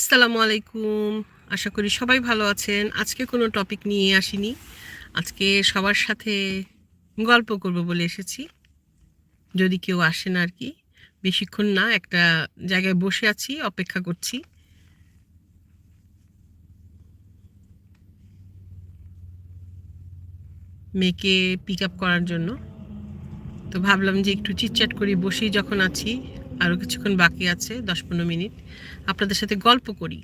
আসসালামু আলাইকুম। আশা করি সবাই ভালো আছেন। আজকে কোনো টপিক নিয়ে আসিনি। আজকে সবার সাথে গল্প করব বলে এসেছি। যদি কেউ আসেন আর কি, বেশিক্ষণ না, একটা জায়গায় বসে আছি, অপেক্ষা করছি। মেয়েকে পিক আপ করার জন্য। তো ভাবলাম যে একটু চিটচ্যাট করি, বসেই যখন আছি আরও কিছুক্ষণ বাকি আছে, দশ পনেরো মিনিট। আপনাদের সাথে গল্প করি।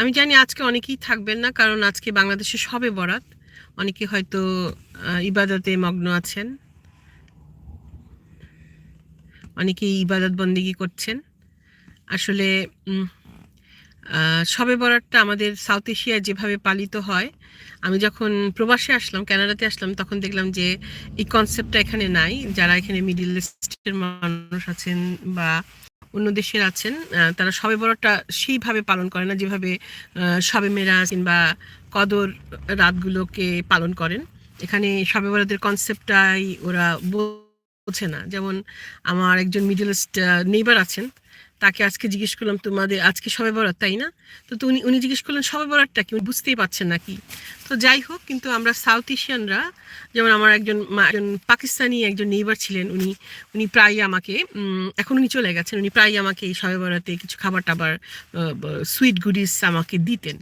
আমি জানি আজকে অনেকেই থাকবেন না, কারণ আজকে বাংলাদেশে সবে বরাত। অনেকে হয়তো ইবাদতে মগ্ন আছেন। অনেকেই ইবাদত বন্দিগি করছেন। আসলে শবে বরাতটা আমাদের সাউথ এশিয়ায় যেভাবে পালিত হয়, আমি যখন প্রবাসে আসলাম কানাডাতে আসলাম, তখন দেখলাম যে এই কনসেপ্টটা এখানে নাই। যারা এখানে মিডিল ইস্টের মানুষ আছেন বা অন্য দেশের আছেন তারা সবে বড়টা সেইভাবে পালন করে না, যেভাবে শবে মেরাজ কিংবা কদর রাতগুলোকে পালন করেন। এখানে শবে বরাতের কনসেপ্টটাই ওরা বোঝে না। যেমন আমার একজন মিডল ইস্ট নেইবার আছেন তাকে আজকে জিজ্ঞেস করলাম, তোমাদের আজকে সবে বরাত, তাই না? তো উনি উনি জিজ্ঞেস করলেন, সবে বরাতটা কি? বুঝতেই পারছেন নাকি তো যাই হোক, কিন্তু আমরা সাউথ এশিয়ানরা, যেমন আমার একজন একজন পাকিস্তানি একজন নেইবার ছিলেন, উনি উনি প্রায় আমাকে এখন উনি চলে গেছেন, উনি প্রায় আমাকে এই সবে বরাতে কিছু খাবার টাবার সুইট গুডিস আমাকে দিতেন।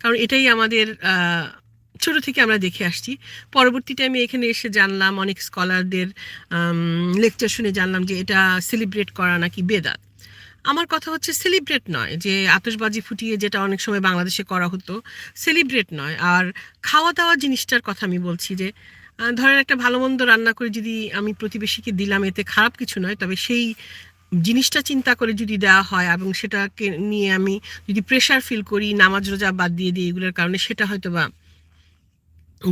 কারণ এটাই আমাদের ছোট থেকে আমরা দেখে আসছি। পরবর্তী টাইমে এখানে এসে জানলাম, অনেক স্কলারদের লেকচার শুনে জানলাম যে এটা সেলিব্রেট করা নাকি বেদাত। আমার কথা হচ্ছে সেলিব্রেট নয়, যে আতশবাজি ফুটিয়ে যেটা অনেক সময় বাংলাদেশে করা হতো সেলিব্রেট নয়। আর খাওয়া দাওয়া জিনিসটার কথা আমি বলছি যে ধরেন একটা ভালো মন্দ রান্না করে যদি আমি প্রতিবেশীকে দিলাম, এতে খারাপ কিছু নয়, তবে সেই জিনিসটা চিন্তা করে যদি দেওয়া হয় এবং সেটাকে নিয়ে আমি যদি প্রেশার ফিল করি, নামাজ রোজা বাদ দিয়ে দিই এগুলোর কারণে, সেটা হয়তো বা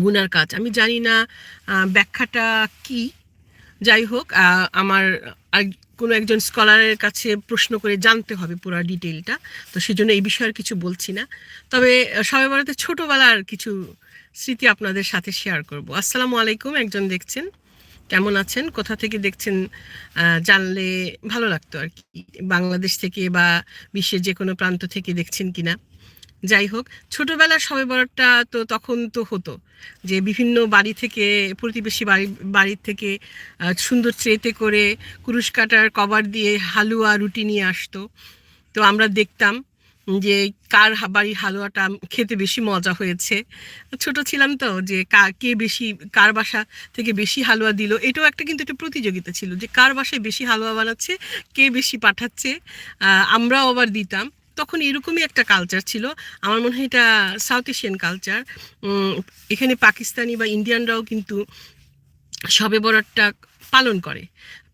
গুনার কাজ। আমি জানি না ব্যাখ্যাটা কি? যাই হোক আমার কোনো একজন স্কলারের কাছে প্রশ্ন করে জানতে হবে পুরো ডিটেলটা তো সেই জন্য এই বিষয়ে কিছু বলছি না। তবে সবাই বলতে ছোটোবেলার কিছু স্মৃতি আপনাদের সাথে শেয়ার করব। আসসালামু আলাইকুম, একজন দেখছেন। কেমন আছেন? কোথা থেকে দেখছেন? জানলে ভালো লাগতো আর কি। বাংলাদেশ থেকে বা বিশ্বের যে কোনো প্রান্ত থেকে দেখছেন কিনা। যাই হোক, ছোটবেলার সবে বরাতটা তো তখন তো হতো যে বিভিন্ন বাড়ি থেকে, প্রতিবেশী বাড়ি বাড়ির থেকে সুন্দর ট্রেতে করে কুরুশ কাটার কভার দিয়ে হালুয়া, রুটি নিয়ে আসতো। তো আমরা দেখতাম যে কার বাড়ির হালুয়াটা খেতে বেশি মজা হয়েছে। ছোট ছিলাম তো যে কে বেশি, কার বাসা থেকে বেশি হালুয়া দিল, এটাও একটা কিন্তু একটা প্রতিযোগিতা ছিল যে কার বাসায় বেশি হালুয়া বানাচ্ছে, কে বেশি পাঠাচ্ছে। আমরাও আবার দিতাম। তখন এরকমই একটা কালচার ছিল। আমার মনে হয় এটা সাউথ এশিয়ান কালচার এখানে পাকিস্তানি বা ইন্ডিয়ানরাও কিন্তু শবে বরাতটা পালন করে।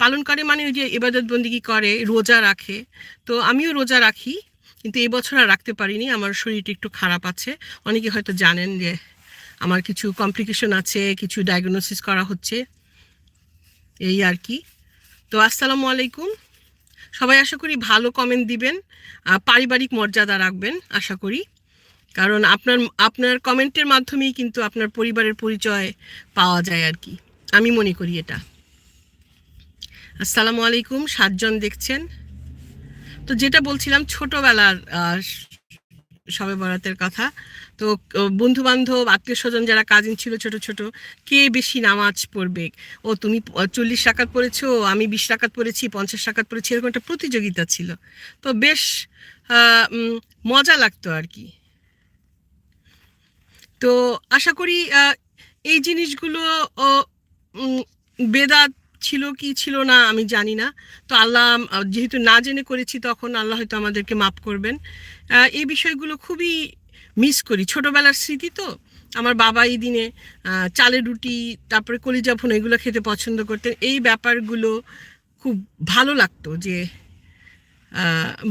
পালন করে মানে ওই যে এবাদত বন্দিগি করে? রোজা রাখে। তো আমিও রোজা রাখি, কিন্তু এবছর আর রাখতে পারিনি। আমার শরীরটা একটু খারাপ আছে। অনেকে হয়তো জানেন যে আমার কিছু কমপ্লিকেশন আছে, কিছু ডায়াগনোসিস করা হচ্ছে। এই আর কি। তো আসসালামু আলাইকুম। সবাই আশা করি ভালো কমেন্ট দিবেন পারিবারিক মর্যাদা রাখবেন, আশা করি। কারণ আপনার আপনার কমেন্টের মাধ্যমেই কিন্তু আপনার পরিবারের পরিচয় পাওয়া যায় আর কি। আমি মনে করি এটা। আসসালামু আলাইকুম, সাতজন দেখছেন। তো যেটা বলছিলাম, ছোটবেলার শবে বরাতের কথা। তো বন্ধু বান্ধব আত্মীয় স্বজন যারা কাজিন ছিল ছোট ছোট, কে বেশি নামাজ পড়বে? ও তুমি চল্লিশ টাকাত পড়েছো, আমি বিশ টাকাত পড়েছি, পঞ্চাশ টাকাত পড়েছি, এরকম একটা প্রতিযোগিতা ছিল। তো বেশ মজা লাগতো আর কি। তো আশা করি এই জিনিসগুলো বেদাত ছিল কি ছিল না, আমি জানি না। তো আল্লাহ যেহেতু না জেনে করেছি, তখন আল্লাহ হয়তো আমাদেরকে মাফ করবেন। এই বিষয়গুলো খুবই মিস করি। ছোটবেলার স্মৃতি তো, আমার বাবা এই দিনে চালের রুটি, তারপরে কলিজা এগুলো খেতে পছন্দ করতেন। এই ব্যাপারগুলো খুব ভালো লাগতো যে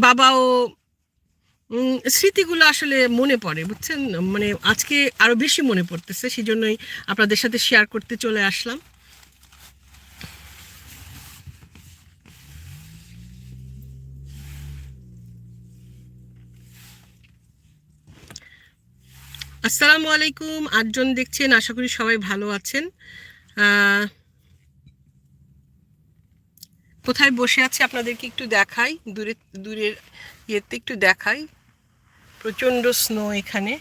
বাবাও স্মৃতিগুলো আসলে মনে পড়ে, বুঝছেন? মানে আজকে আরও বেশি মনে পড়তেছে সেই জন্যই আপনাদের সাথে শেয়ার করতে চলে আসলাম। আসসালামু আলাইকুম, আটজন দেখছেন, আশা করি সবাই ভালো আছেন। কোথায় বসে আছে আপনাদেরকে একটু দেখাই, দূরে, দূরের ইয়েতে একটু দেখাই। প্রচণ্ড স্নো এখানে।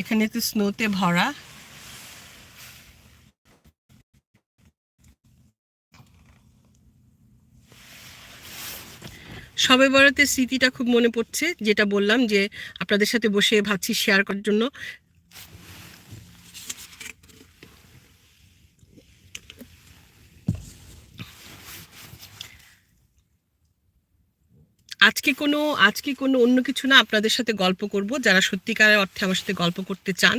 এখানে তো স্নোতে ভরা। সবে বরাতের স্মৃতিটা খুব মনে পড়ছে, যেটা বললাম যে আপনাদের সাথে বসে ভাবছি শেয়ার করার জন্য। আজকে কোনো আজকে কোনো অন্য কিছু না, আপনাদের সাথে গল্প করব, যারা সত্যিকারের অর্থে আমার সাথে গল্প করতে চান।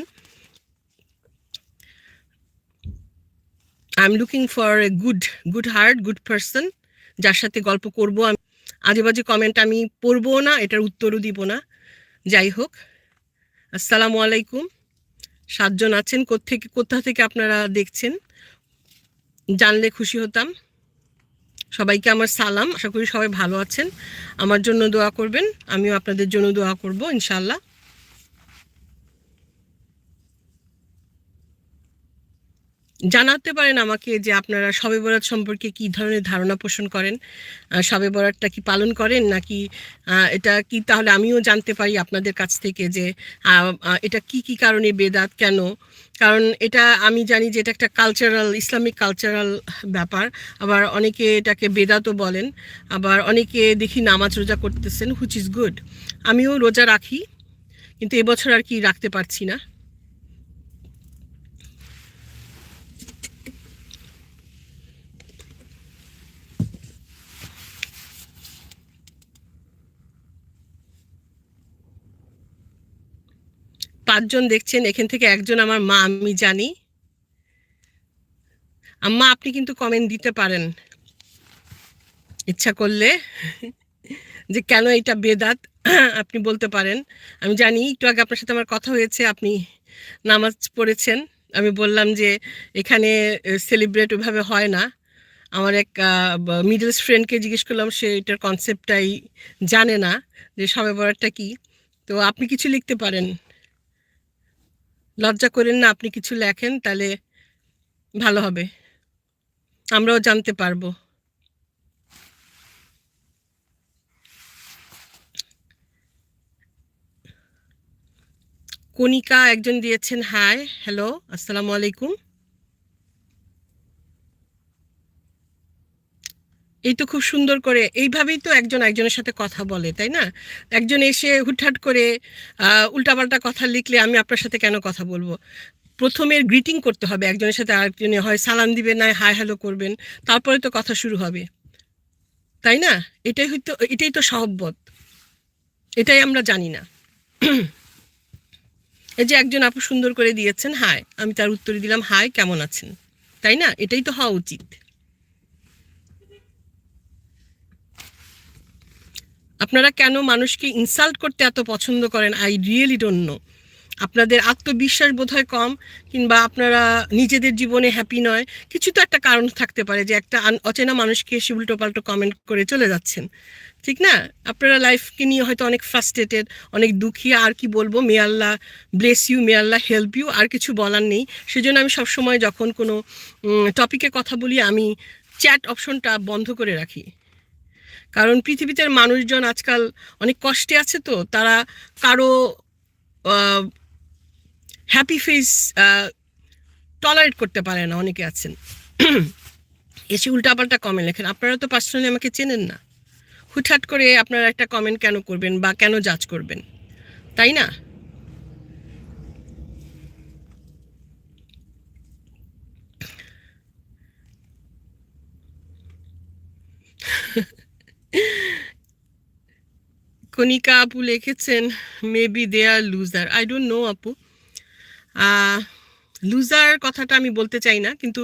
I am looking for a good good heart good person যার সাথে গল্প করব আমি। আজে বাজে কমেন্ট আমি পড়ব না, এটার উত্তরও দিব না। যাই হোক, আসসালামু আলাইকুম। সাতজন আছেন কোথেকে কোথা থেকে আপনারা দেখছেন? জানলে খুশি হতাম। সবাইকে আমার সালাম, আশা করি সবাই ভালো আছেন। আমার জন্য দোয়া করবেন, আমিও আপনাদের জন্য দোয়া করব ইনশাল্লাহ জানাতে পারেন আমাকে যে আপনারা শবে বরাত সম্পর্কে কি ধরনের ধারণা পোষণ করেন? শবে বরাতটা কি পালন করেন? নাকি এটা কি তাহলে আমিও জানতে পারি আপনাদের কাছ থেকে যে এটা কি কি কারণে বেদাত কেন? কারণ এটা আমি জানি যে এটা একটা কালচারাল ইসলামিক কালচারাল ব্যাপার। আবার অনেকে এটাকে বেদাতও বলেন। আবার অনেকে দেখি নামাজ রোজা করতেছেন হুইচ ইজ গুড আমিও রোজা রাখি, কিন্তু এবছর আর কি রাখতে পারছি না। পাঁচজন দেখছেন, এখান থেকে একজন আমার মা, আমি জানি। আম্মা, আপনি কিন্তু কমেন্ট দিতে পারেন। ইচ্ছা করলে যে কেন এটা বেদাত, আপনি বলতে পারেন। আমি জানি, একটু আগে আপনার সাথে আমার কথা হয়েছে, আপনি নামাজ পড়েছেন। আমি বললাম যে এখানে সেলিব্রেট ওইভাবে হয় না। আমার এক মিডল ফ্রেন্ডকে জিজ্ঞেস করলাম, সে এটার কনসেপ্টটাই জানে না, যে সবে বরারটা কী। তো আপনি কিছু লিখতে পারেন। লজ্জা করেন না, আপনি কিছু লেখেন, তাহলে ভালো হবে। আমরাও জানতে পারব। কণিকা একজন দিয়েছেন, হাই, হ্যালো, আসসালামু আলাইকুম। এই তো খুব সুন্দর করে, এইভাবেই তো একজন একজনের সাথে কথা বলে, তাই না? একজন এসে হুটহাট করে উল্টাপাল্টা কথা লিখলে আমি আপনার সাথে কেন কথা বলব? প্রথমে গ্রিটিং করতে হবে, একজনের সাথে আরেকজনে হয়, সালাম দিবেন, না হাই হ্যালো করবেন, তারপরে তো কথা শুরু হবে। তাই না? এটাই হয়তো এটাই তো সহব্বত। এটাই আমরা জানি না। এই যে একজন আপু সুন্দর করে দিয়েছেন হাই আমি তার উত্তরে দিলাম হাই কেমন আছেন? তাই না? এটাই তো হওয়া উচিত। আপনারা কেন মানুষকে ইনসাল্ট করতে এত পছন্দ করেন? আই রিয়েলি ডোন্ট নো আপনাদের আত্মবিশ্বাস বোধ হয় কম, কিংবা আপনারা নিজেদের জীবনে হ্যাপি নয়। কিছু তো একটা কারণ থাকতে পারে যে একটা অচেনা মানুষকে এসে উল্টোপাল্টো কমেন্ট করে চলে যাচ্ছেন। ঠিক না? আপনারা লাইফকে নিয়ে হয়তো অনেক ফ্রাস্ট্রেটেড অনেক দুঃখী, আর কি বলব? May Allah bless you may Allah help you আর কিছু বলার নেই। সেজন্য আমি সবসময় যখন কোনো টপিকে কথা বলি, আমি চ্যাট অপশনটা বন্ধ করে রাখি। কারণ পৃথিবীতে মানুষজন আজকাল অনেক কষ্টে আছে তো, তারা কারও হ্যাপি ফেস টলারেট করতে পারে না অনেকে আছেন। এসে উল্টাপাল্টা কমেন্ট লেখেন। আপনারা তো পার্সোনালি আমাকে চেনেন না। হুটহাট করে আপনারা একটা কমেন্ট কেন করবেন বা কেন জাজ করবেন? তাই না? কনিকা আপু লিখেছেন maybe they are loser I don't know আপু। লুজার কথাটা আমি বলতে চাই না, কিন্তু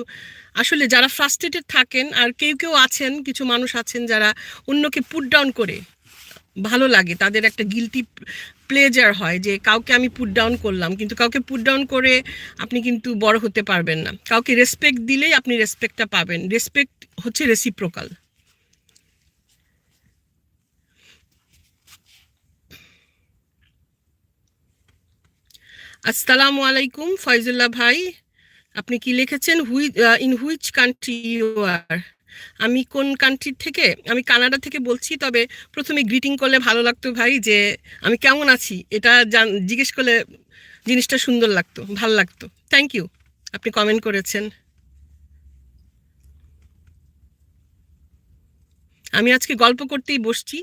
আসলে যারা ফ্রাস্ট্রেটেড থাকেন আর কেউ কেউ আছেন, কিছু মানুষ আছেন যারা অন্যকে পুট ডাউন করে ভালো লাগে, তাদের একটা গিলটি প্লেজার হয় যে কাউকে আমি পুট ডাউন করলাম, কিন্তু কাউকে পুট ডাউন করে আপনি কিন্তু বড় হতে পারবেন না। কাউকে রেসপেক্ট দিলেই আপনি রেসপেক্টটা পাবেন। রেসপেক্ট হচ্ছে রেসিপ্রোকাল আসসালামু আলাইকুম ফয়জুল্লাহ ভাই। আপনি কি লিখেছেন who in which country you are আমি কোন কান্ট্রির থেকে? আমি কানাডা থেকে বলছি, তবে প্রথমে গ্রিটিং করলে ভালো লাগতো ভাই যে আমি কেমন আছি। এটা জান, জিজ্ঞেস করলে জিনিসটা সুন্দর লাগতো, ভালো লাগতো। থ্যাংক ইউ আপনি কমেন্ট করেছেন। আমি আজকে গল্প করতেই বসছি।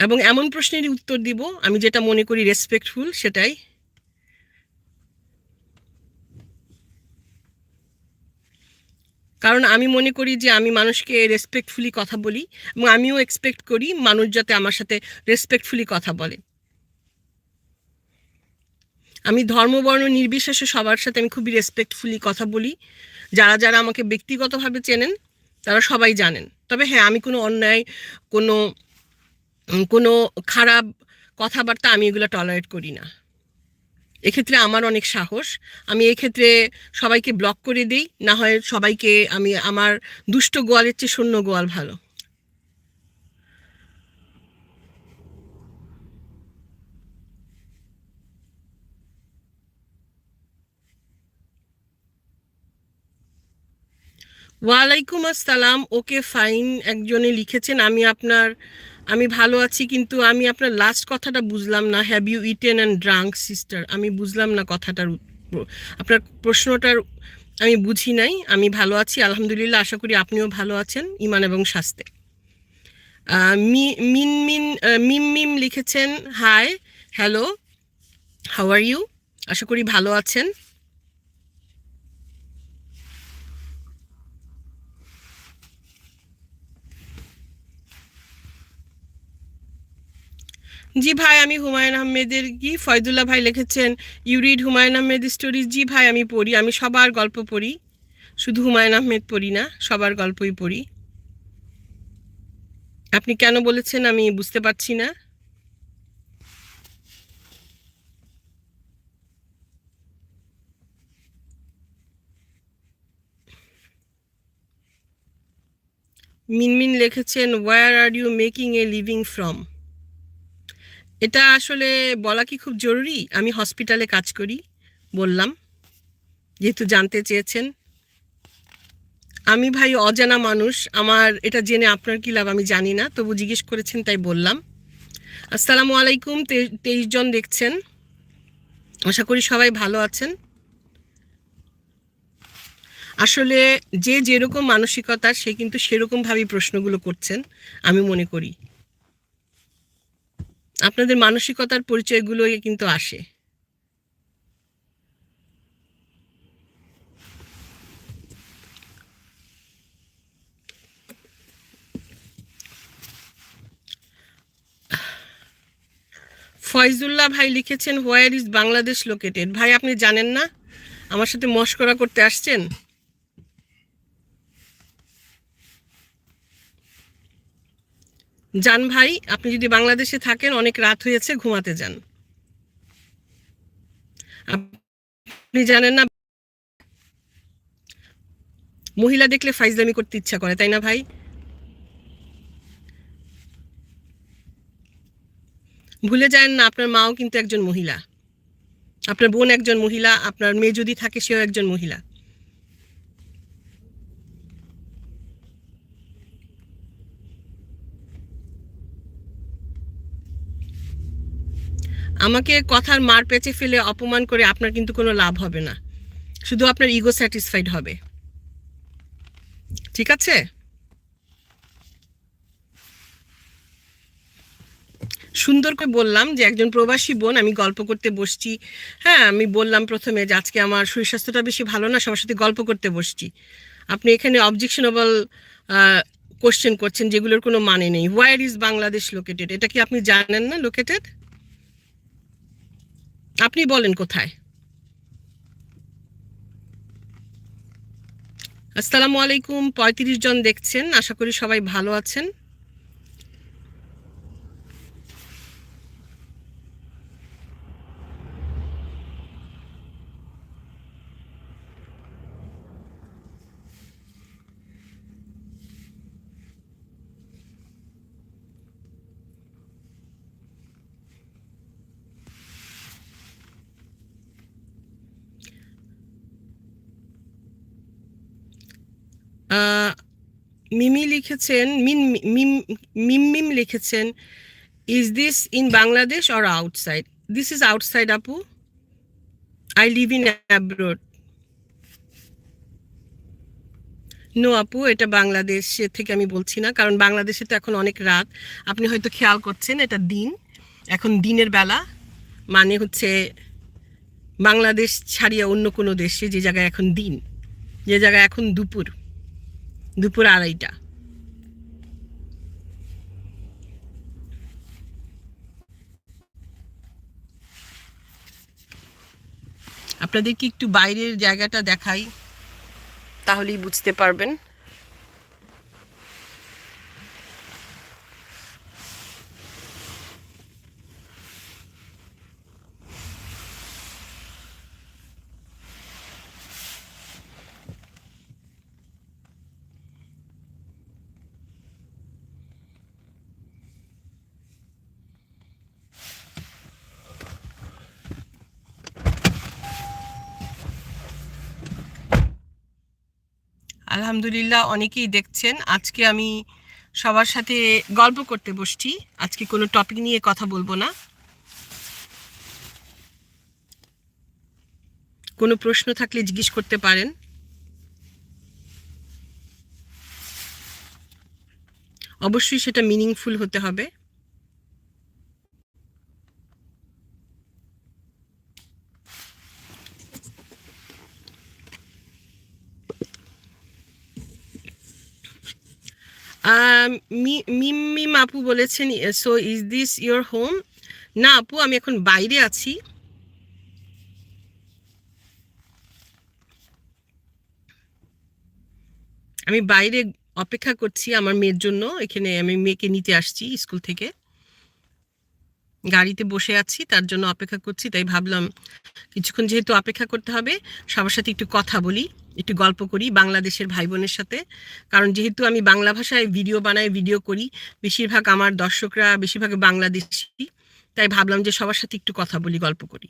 এবং এমন প্রশ্নেরই উত্তর দিব, আমি যেটা মনে করি রেসপেক্টফুল সেটাই। কারণ আমি মনে করি যে আমি মানুষকে রেসপেক্টফুলি কথা বলি এবং আমিও এক্সপেক্ট করি মানুষ যাতে আমার সাথে রেসপেক্টফুলি কথা বলে। আমি ধর্মবর্ণ নির্বিশেষে সবার সাথে আমি খুবই রেসপেক্টফুলি কথা বলি। যারা যারা আমাকে ব্যক্তিগতভাবে চেনেন, তারা সবাই জানেন। তবে হ্যাঁ আমি কোনো অন্যায়, কোনো কোনো খারাপ কথাবার্তা আমি এগুলো টলারেট করি না। এক্ষেত্রে আমার অনেক সাহস। আমি এক্ষেত্রে সবাইকে ব্লক করে দিই, না হয় সবাইকে আমি আমার দুষ্ট গোয়ালের চেয়ে শূন্য গোয়াল ভালো। ওয়ালাইকুম আসসালাম। ওকে ফাইন একজনে লিখেছেন, আমি আপনার আমি ভালো আছি, কিন্তু আমি আপনার লাস্ট কথাটা বুঝলাম না। Have you eaten and drunk sister আমি বুঝলাম না কথাটার আপনার প্রশ্নটার, আমি বুঝি নাই, আমি ভালো আছি, আলহামদুলিল্লাহ, আশা করি আপনিও ভালো আছেন ইমান এবং স্বাস্থ্যে মিন মিন মিম মিম লিখেছেন hi hello how are you আশা করি ভালো আছেন। জি ভাই, আমি হুমায়ুন আহমেদের কি? ফয়দুল্লাহ ভাই লিখেছেন you read Humayun Ahmed stories জি ভাই, আমি পড়ি, আমি সবার গল্প পড়ি। শুধু হুমায়ুন আহমেদ পড়ি না, সবার গল্পই পড়ি। আপনি কেন বলেছেন আমি বুঝতে পারছি না। মিনমিন লিখেছেন where are you making a living from এটা আসলে বলা কি খুব জরুরি? আমি হসপিটালে কাজ করি, বললাম। যেহেতু জানতে চেয়েছেন। আমি ভাই অজানা মানুষ, আমার এটা জেনে আপনার কী লাভ আমি জানি না, তবু জিজ্ঞেস করেছেন, তাই বললাম। আসসালামু আলাইকুম তেইশ জন দেখছেন। আশা করি সবাই ভালো আছেন। আসলে যে যেরকম মানসিকতা, সে কিন্তু সেরকমভাবেই প্রশ্নগুলো করছেন, আমি মনে করি। আপনাদের মানসিকতার পরিচয়গুলো কিন্তু আসে। ফয়জুল্লাহ ভাই লিখেছেন হোয়ার ইজ বাংলাদেশ লোকেটেড ভাই, আপনি জানেন না? আমার সাথে মস্করা করতে আসছেন? যান ভাই, আপনি যদি বাংলাদেশে থাকেন, অনেক রাত হয়েছে, ঘুমাতে যান। আপনি জানেন না, মহিলা দেখলে ফাইজলামি করতে ইচ্ছা করে, তাই না ভাই? ভুলে যায় না, আপনার মাও কিন্তু একজন মহিলা। আপনার বোন একজন মহিলা, আপনার মেয়ে যদি থাকে, সেও একজন মহিলা। আমাকে কথার মার পেঁচে ফেলে অপমান করে আপনার কিন্তু কোনো লাভ হবে না। শুধু আপনার ইগো স্যাটিসফাইড হবে। ঠিক আছে? সুন্দর করে বললাম যে একজন প্রবাসী বোন, আমি গল্প করতে বসছি। হ্যাঁ আমি বললাম প্রথমে যে আজকে আমার শরীর স্বাস্থ্যটা বেশি ভালো না, সবার সাথে গল্প করতে বসছি। আপনি এখানে অবজেকশনেবল কোশ্চেন করছেন যেগুলোর কোনো মানে নেই। হোয়ার ইজ বাংলাদেশ লোকেটেড এটা কি আপনি জানেন না লোকেটেড আপনি বলেন কোথায়? আসসালামু আলাইকুম পঁয়ত্রিশ জন দেখছেন আশা করি সবাই ভালো আছেন। মিমি লিখেছেন, মিন, মিম মিম লিখেছেন is this in Bangladesh or outside this is outside আপু। I live in abroad no আপু, এটা বাংলাদেশে থেকে আমি বলছি না, কারণ বাংলাদেশে তো এখন অনেক রাত। আপনি হয়তো খেয়াল করছেন, এটা দিন। এখন দিনের বেলা মানে হচ্ছে বাংলাদেশ ছাড়িয়ে অন্য কোনো দেশে যে জায়গায় এখন দিন, যে জায়গায় এখন দুপুর। দুপুর আড়াইটা। আপনাদেরকে একটু বাইরের জায়গাটা দেখাই। তাহলেই বুঝতে পারবেন। আলহামদুলিল্লাহ অনেকেই দেখছেন। আজকে আমি সবার সাথে গল্প করতে বসছি। আজকে কোনো টপিক নিয়ে কথা বলব না। কোনো প্রশ্ন থাকলে জিজ্ঞেস করতে পারেন। অবশ্যই সেটা মিনিংফুল হতে হবে। মিম আপু বলেছেন so is this your home না আপু, আমি এখন বাইরে আছি। আমি বাইরে অপেক্ষা করছি আমার মেয়ের জন্য। এখানে আমি মেয়েকে নিতে আসছি স্কুল থেকে। গাড়িতে বসে আছি, তার জন্য অপেক্ষা করছি, তাই ভাবলাম কিছুক্ষণ যেহেতু অপেক্ষা করতে হবে, সবার সাথে একটু কথা বলি। একটু গল্প করি বাংলাদেশের ভাই বোনের সাথে। কারণ যেহেতু আমি বাংলা ভাষায় ভিডিও বানাই, ভিডিও করি, বেশিরভাগ আমার দর্শকরা বেশিরভাগ বাংলাদেশি, তাই ভাবলাম যে সবার সাথে একটু কথা বলি, গল্প করি।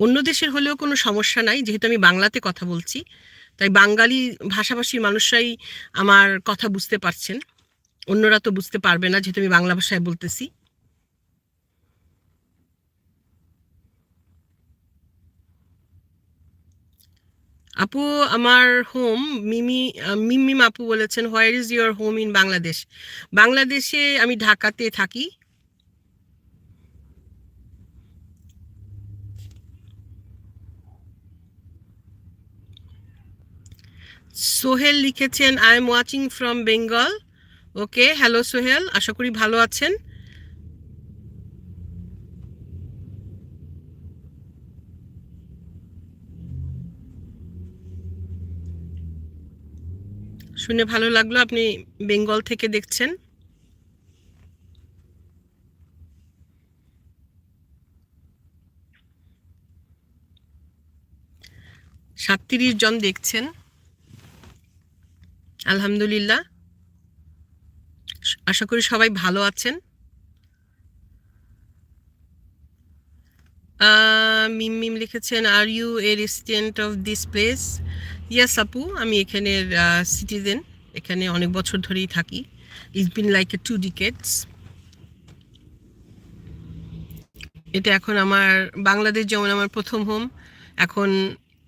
অন্য দেশের হলেও কোনো সমস্যা নাই, যেহেতু আমি বাংলাতে কথা বলছি, তাই বাঙালি ভাষাভাষীর মানুষরাই আমার কথা বুঝতে পারছেন। অন্যরা তো বুঝতে পারবে না, যেহেতু আমি বাংলা ভাষায় বলতেছি। আপু, আমার হোম মিমি মিমিম আপু বলেছেন where is your home in Bangladesh বাংলাদেশে আমি ঢাকাতে থাকি। সোহেল লিখেছেন I am watching from Bengal okay hello Sohel, আশা করি ভালো আছেন। শুনে ভালো লাগল। আপনি বেঙ্গল থেকে দেখছেন। সাতত্রিশ জন দেখছেন। আলহামদুলিল্লাহ। আশা করি সবাই ভালো আছেন। মিম মিম লিখেছেন are you a resident of this place yes আপু আমি এখানের সিটিজেন এখানে অনেক বছর ধরেই থাকি। It's been like a two decades এটা এখন আমার বাংলাদেশ যেমন আমার প্রথম হোম এখন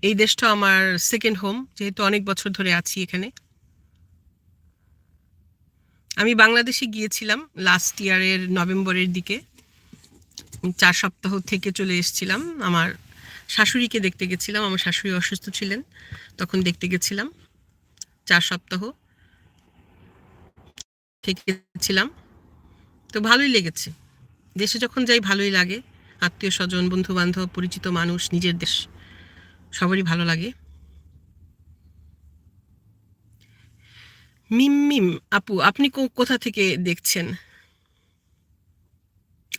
এই দেশটা আমার সেকেন্ড হোম যেহেতু অনেক বছর ধরে আছি এখানে। আমি বাংলাদেশে গিয়েছিলাম লাস্ট ইয়ারের নভেম্বরের দিকে। চার সপ্তাহ থেকে চলে এসেছিলাম আমার শাশুড়িকে দেখতে গেছিলাম, আমার শাশুড়ি অসুস্থ ছিলেন, তখন দেখতে গেছিলাম। চার সপ্তাহ থেকেছিলাম তো ভালোই লেগেছে। দেশে যখন যাই ভালোই লাগে। আত্মীয় স্বজন বন্ধু বান্ধব পরিচিত মানুষ, নিজের দেশ, সবারই ভালো লাগে। মিম মিম, আপু, আপনি কোথা থেকে দেখছেন?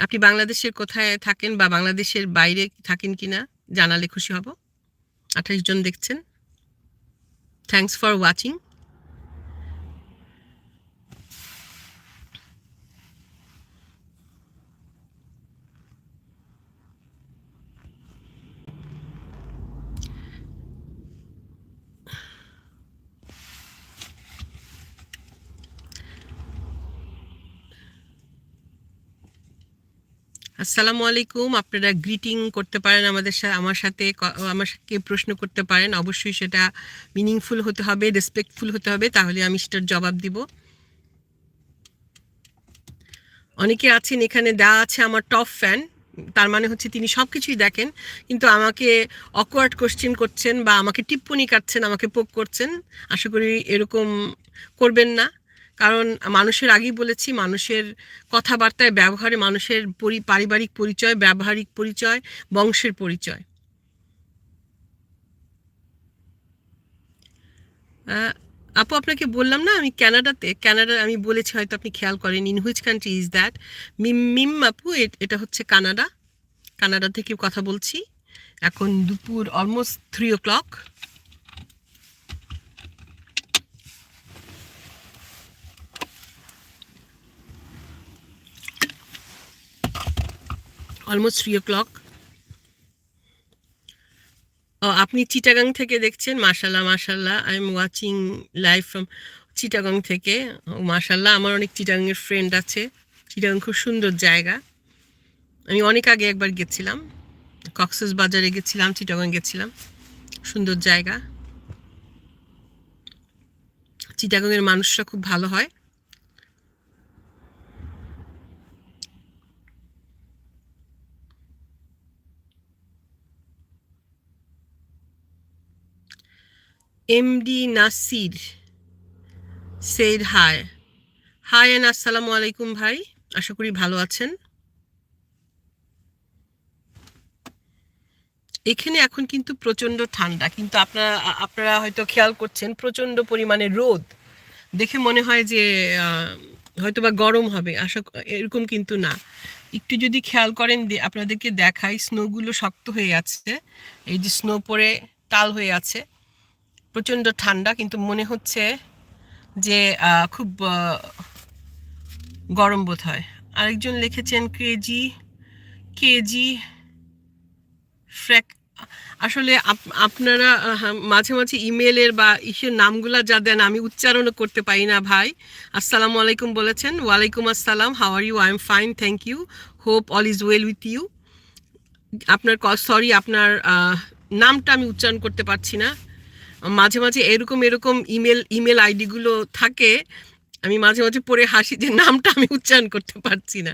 আপনি বাংলাদেশের কোথায় থাকেন বা বাংলাদেশের বাইরে থাকেন কিনা জানালে খুশি হব। আঠাশ জন দেখছেন। থ্যাংকস ফর ওয়াচিং আসসালামু আলাইকুম। আপনারা গ্রিটিং করতে পারেন আমাদের সাথে আমার সাথে ক- আমাকে প্রশ্ন করতে পারেন, অবশ্যই সেটা মিনিংফুল হতে হবে রেসপেক্টফুল হতে হবে, তাহলে আমি সেটার জবাব দিব। অনেকে আছেন এখানে দেওয়া আছে আমার টপ ফ্যান তার মানে হচ্ছে তিনি সব কিছুই দেখেন, কিন্তু আমাকে অকওয়ার্ড কোশ্চেন করছেন বা আমাকে টিপ্পনি কাটছেন, আমাকে পোক করছেন, আশা করি এরকম করবেন না। কারণ মানুষের আগেই বলেছি, মানুষের কথাবার্তায় ব্যবহারে মানুষের পরি, পারিবারিক পরিচয়, ব্যবহারিক পরিচয়, বংশের পরিচয়। আপু আপনাকে বললাম না আমি কানাডাতে কানাডা আমি বলেছি হয়তো আপনি খেয়াল করেন in which country is that Mim Mim আপু এটা হচ্ছে কানাডা। কানাডা থেকে কথা বলছি। এখন দুপুর almost three o'clock almost three o'clock আপনি চিটাগাং থেকে দেখছেন মাশাল্লাহ মাশাল্লাহ I am watching live from Chittagong থেকে মাশাল্লাহ আমার অনেক চিটাগাংয়ের ফ্রেন্ড আছে। চিটাগাং খুব সুন্দর জায়গা। আমি অনেক আগে একবার গেছিলাম। কক্সেস বাজারে গেছিলাম চিটাগাং গেছিলাম। সুন্দর জায়গা। চিটাগাংয়ের মানুষরা খুব ভালো হয়। MD Nasir said hi hi and আসসালামু আলাইকুম ভাই আশা করি ভালো আছেন এখানে এখন কিন্তু প্রচণ্ড ঠান্ডা কিন্তু আপনারা আপনারা হয়তো খেয়াল করছেন প্রচণ্ড পরিমাণে রোদ দেখে মনে হয় যে হয়তো বা গরম হবে আশা এরকম কিন্তু না একটু যদি খেয়াল করেন আপনাদেরকে দেখাই স্নোগুলো শক্ত হয়ে আছে এই যে স্নো পরে তাল হয়ে আছে প্রচণ্ড ঠান্ডা কিন্তু মনে হচ্ছে যে খুব গরম বোধ হয়। আরেকজন লিখেছেন কেজি কেজি ফ্র্যাক আসলে আপ- আপনারা হ্যাঁ, মাঝে মাঝে ইমেলের বা ইসের নামগুলা যা দেন আমি উচ্চারণও করতে পারি না ভাই। আসসালামু আলাইকুম বলেছেন ওয়ালাইকুম আসসালাম how are you? I am fine thank you. Hope all is well with you. আপনার সরি আপনার নামটা আমি উচ্চারণ করতে পারছি না। মাঝে মাঝে এরকম এরকম ইমেল ইমেল আইডিগুলো থাকে, আমি মাঝে মাঝে পড়ে হাসি যে নামটা আমি উচ্চারণ করতে পারছি না।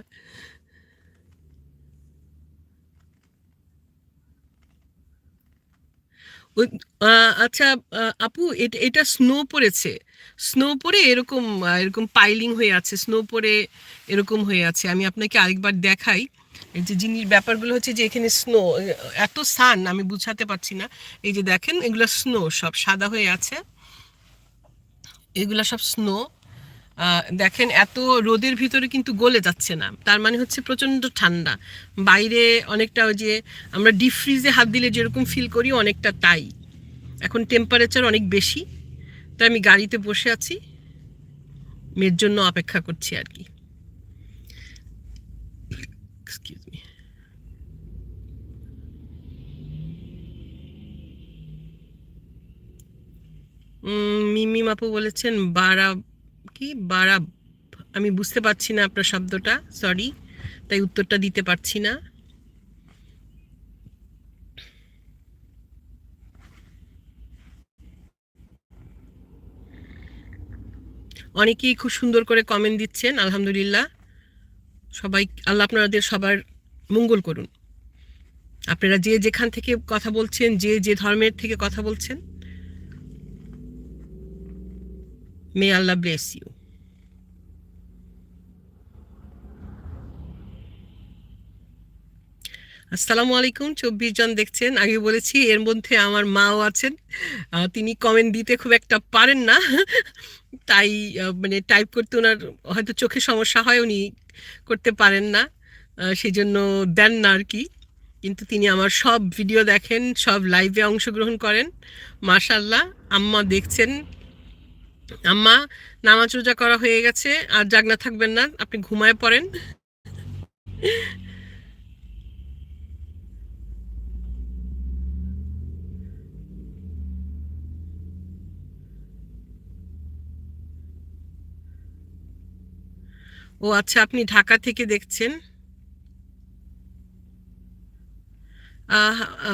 আচ্ছা আপু, এটা এটা স্নো পড়েছে। স্নো পড়ে এরকম এরকম পাইলিং হয়ে আছে স্নো পড়ে এরকম হয়ে আছে। আমি আপনাকে আরেকবার দেখাই। এই যে জিনিস, ব্যাপারগুলো হচ্ছে যে এখানে স্নো এত সান আমি বুঝাতে পারছি না। এই যে দেখেন, এগুলো স্নো সব সাদা হয়ে আছে। এগুলো সব স্নো দেখেন, এত রোদের ভিতরে কিন্তু গলে যাচ্ছে না। তার মানে হচ্ছে প্রচণ্ড ঠান্ডা। বাইরে অনেকটা ওই যে, আমরা ডিপ ফ্রিজে হাত দিলে যেরকম ফিল করি, অনেকটা তাই। এখন টেম্পারেচার অনেক বেশি। তাই আমি গাড়িতে বসে আছি। মেয়ের জন্য অপেক্ষা করছি আর কি। মিমি মাপু বলেছেন, বারা, কি? বারা আমি বুঝতে পারছি না আপনার শব্দটা সরি তাই উত্তরটা দিতে পারছি না। অনেকেই খুব সুন্দর করে কমেন্ট দিচ্ছেন, আলহামদুলিল্লাহ। সবাই, আল্লাহ আপনাদের সবার মঙ্গল করুন। আপনারা যে যেখান থেকে কথা বলছেন, যে যে ধর্মের থেকে কথা বলছেন মে আল্লাহ ব্লেস ইউ আসসালামু আলাইকুম চব্বিশ জন দেখছেন। আগে বলেছি, এর মধ্যে আমার মাও আছেন। তিনি কমেন্ট দিতে খুব একটা পারেন না। তাই মানে টাইপ করতে ওনার হয়তো চোখে সমস্যা হয়, উনি করতে পারেন না। সেই জন্য দেন না আর কি। কিন্তু তিনি আমার সব ভিডিও দেখেন, সব লাইভে অংশগ্রহণ করেন। মাশাল্লাহ আম্মা দেখছেন। আম্মা, নামাজ রোজা করা হয়ে গেছে, আর জাগনা থাকবেন না, আপনি ঘুমায় পড়েন। ও আচ্ছা আপনি ঢাকা থেকে দেখছেন।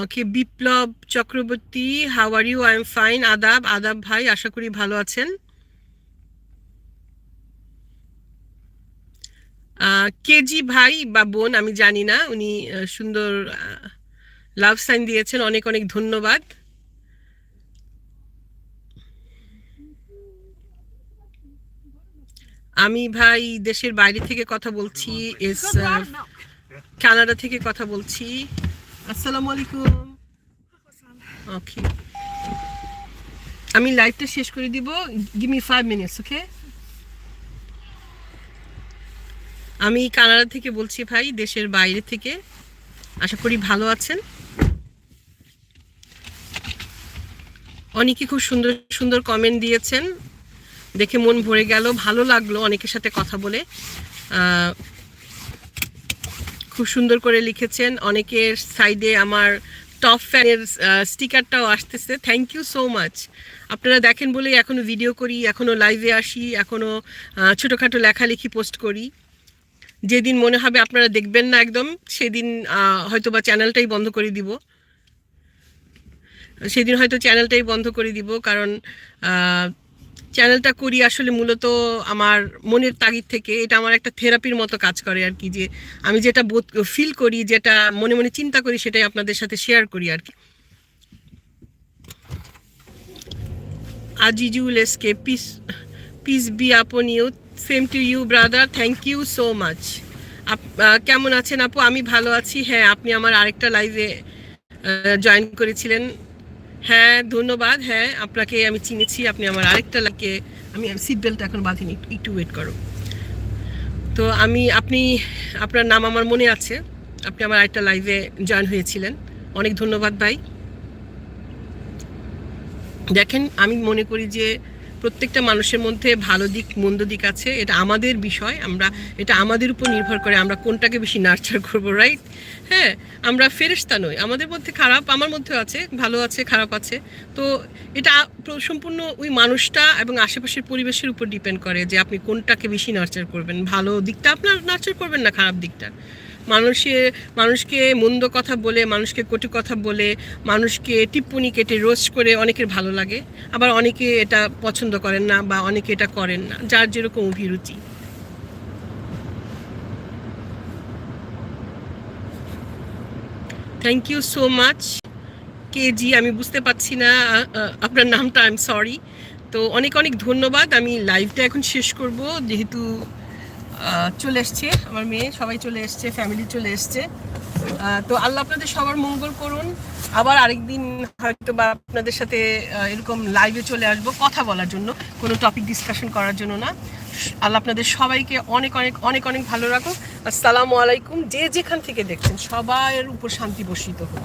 Okay, Biplob Chakraborty, how are you? I am fine. আদাব আদাব ভাই, আশা করি ভালো আছেন। কেজি ভাই বা বোন, আমি জানি না, উনি সুন্দর লাভ সাইন দিয়েছেন, অনেক অনেক ধন্যবাদ। আমি ভাই দেশের বাইরে থেকে কথা বলছি, এস কানাডা থেকে কথা বলছি। আসসালামু আলাইকুম। ওকে আমি লাইভটা শেষ করে দিব। Give me five minutes okay আমি কানাডা থেকে বলছি ভাই দেশের বাইরে থেকে। আশা করি ভালো আছেন। অনেকে খুব সুন্দর সুন্দর কমেন্ট দিয়েছেন। দেখে মন ভরে গেল ভালো লাগল অনেকের সাথে কথা বলে। খুব সুন্দর করে লিখেছেন অনেকের সাইডে আমার টপ ফ্যানের স্টিকারটাও আসতেছে। থ্যাংক ইউ সো মাচ আপনারা দেখেন বলে এখনও ভিডিও করি এখনও লাইভে আসি এখনও আহ, ছোটোখাটো লেখালেখি পোস্ট করি। যেদিন মনে হবে আপনারা দেখবেন না একদম, সেদিন হয়তো বা চ্যানেলটাই বন্ধ করে দিব। সেদিন হয়তো চ্যানেলটাই বন্ধ করে দিব, কারণ চ্যানেলটা করি আসলে মূলত আমার মনের তাগিদ থেকে। এটা আমার একটা থেরাপির মতো কাজ করে আর কি, যে আমি যেটা বোধ ফিল করি, যেটা মনে মনে চিন্তা করি, সেটাই আপনাদের সাথে শেয়ার করি আর কি। Azizul SK peace peace be upon you same to you brother thank you so much কেমন আছেন আপু? আমি ভালো আছি। হ্যাঁ আপনি আমার আরেকটা লাইভে জয়েন করেছিলেন। হ্যাঁ ধন্যবাদ। হ্যাঁ আপনাকে আমি চিনেছি। আপনি আমার আরেকটা লাগে আমি সিট বেল্ট এখন বাঁধিনি। একটু- ওয়েট করো। তো আমি, আপনি, আপনার নাম আমার মনে আছে। আপনি আমার আরেকটা লাইভে জয়েন হয়েছিলেন। অনেক ধন্যবাদ ভাই। দেখেন, আমি মনে করি যে প্রত্যেকটা মানুষের মধ্যে ভালো দিক, মন্দ দিক আছে, এটা আমাদের বিষয়। আমরা, এটা আমাদের উপর নির্ভর করে আমরা কোনটাকে বেশি নার্চার করব রাইট হ্যাঁ আমরা ফেরেশতা নই। আমাদের মধ্যে খারাপ, আমার মধ্যেও আছে, ভালো আছে, খারাপ আছে। তো এটা সম্পূর্ণ ওই মানুষটা এবং আশেপাশের পরিবেশের উপর ডিপেন্ড করে যে আপনি কোনটাকে বেশি নার্চার করবেন। ভালো দিকটা আপনার নার্চার করবেন না খারাপ দিকটা? মানুষে, মানুষকে মন্দ কথা বলে, মানুষকে কটু কথা বলে, মানুষকে টিপ্পনি কেটে রোস্ট করে অনেকের ভালো লাগে। আবার অনেকে এটা পছন্দ করেন না বা অনেকে এটা করেন না, যার যেরকম অভিরুচি। Thank you so much KG আমি বুঝতে পারছি না আপনার নামটা আই এম সরি তো অনেক অনেক ধন্যবাদ। আমি লাইভটা এখন শেষ করব, যেহেতু চলে এসছে, আমার মেয়ে, সবাই চলে এসছে ফ্যামিলি চলে এসছে। তো আল্লাহ আপনাদের সবার মঙ্গল করুন। আবার আরেকদিন হয়তো বা আপনাদের সাথে এরকম লাইভে চলে আসব, কথা বলার জন্য, কোনো টপিক ডিসকাশন করার জন্য না। আল্লাহ আপনাদের সবাইকে অনেক অনেক অনেক অনেক ভালো রাখুন আসসালামু আলাইকুম। যে যেখান থেকে দেখছেন সবার উপর শান্তি বর্ষিত হোক।